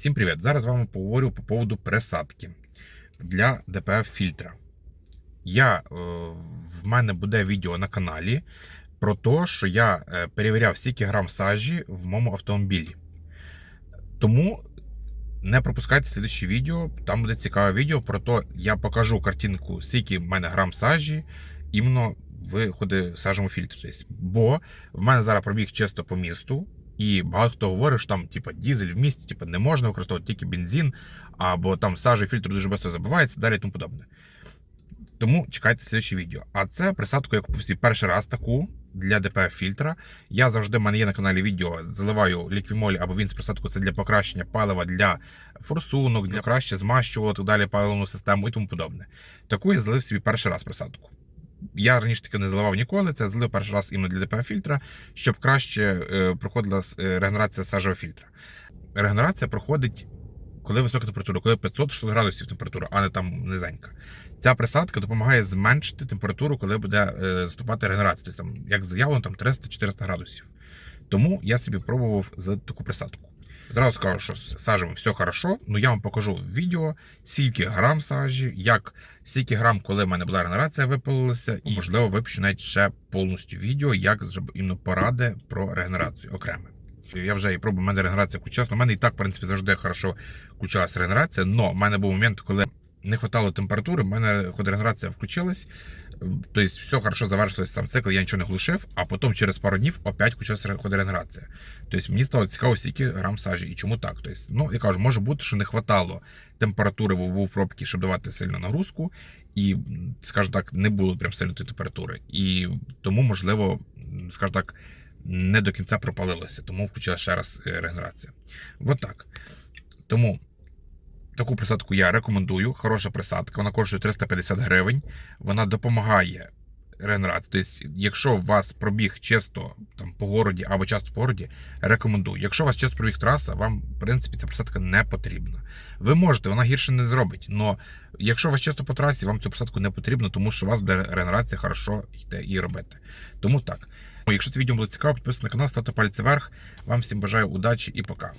Всім привіт! Зараз з вами поговорю по поводу пересадки для DPF фільтра. Я, е, в мене буде відео на каналі про те, що я е, перевіряв скільки грам сажі в моєму автомобілі. Тому не пропускайте слідче відео, там буде цікаве відео про те, я покажу картинку, скільки в мене грам сажі іменно в сажому фільтрі. Тобто, бо в мене зараз пробіг чисто по місту. І багато хто говорить, що там, типа, дізель в місті, типа, не можна використовувати тільки бензин, або там сажа фільтр дуже швидко забивається, далі і тому подобне. Тому чекайте слідче відео. А це присадку я купив собі перший раз таку для DPF фільтра. Я завжди в мене є на каналі відео, заливаю ліквімоль або він з присадку це для покращення палива для форсунок, для краще змащувало так далі паливну систему і тому подобне. Таку я залив собі перший раз присадку. Я раніше таки не заливав ніколи, це злив перший раз іменно для DPF фільтра, щоб краще е, проходила е, регенерація сажевого фільтра. Регенерація проходить, коли висока температура, коли 500-600 градусів температура, а не там низенька. Ця присадка допомагає зменшити температуру, коли буде е, наступати регенерація. Тобто, як заявлено, там 300-400 градусів. Тому я собі пробував за таку присадку. Зразу скажу, що з сажем все хорошо, ну я вам покажу в відео, скільки грам сажі, як скільки грам, коли в мене була регенерація, випалилася, і можливо випущу навіть ще повністю відео, як іменно поради про регенерацію окремо. Я вже і пробую, в мене регенерація включалась. У мене і так, в принципі, завжди хорошо включалася регенерація, але в мене був момент, коли не вистачало температури, в мене регенерація включилась. Тобто все хорошо завершилось сам цикл, я нічого не глушив, а потім через пару днів опять включилася регенерація. Тобто мені стало цікаво, скільки грам сажі і чому так. Тобто, ну, я кажу, може бути, що не вистачало температури, бо був пробки, щоб давати сильну нагрузку, і, скажімо так, не було прям сильної температури. І тому, можливо, скажімо так, не до кінця пропалилося, тому включилася ще раз е, регенерація. От так. Тому таку присадку я рекомендую. Хороша присадка, вона коштує 350 гривень. Вона допомагає регенерації. Тобто, якщо у вас пробіг чисто там, по городі або часто по городі, рекомендую. Якщо у вас чисто пробіг траса, вам, в принципі, ця присадка не потрібна. Ви можете, вона гірше не зробить. але якщо у вас чисто по трасі, вам цю присадку не потрібно, тому що у вас буде регенерація хорошо йде і робити. Тому так. Якщо це відео було цікаво, підписуйтесь на канал, ставте пальці вверх. Вам всім бажаю удачі і пока.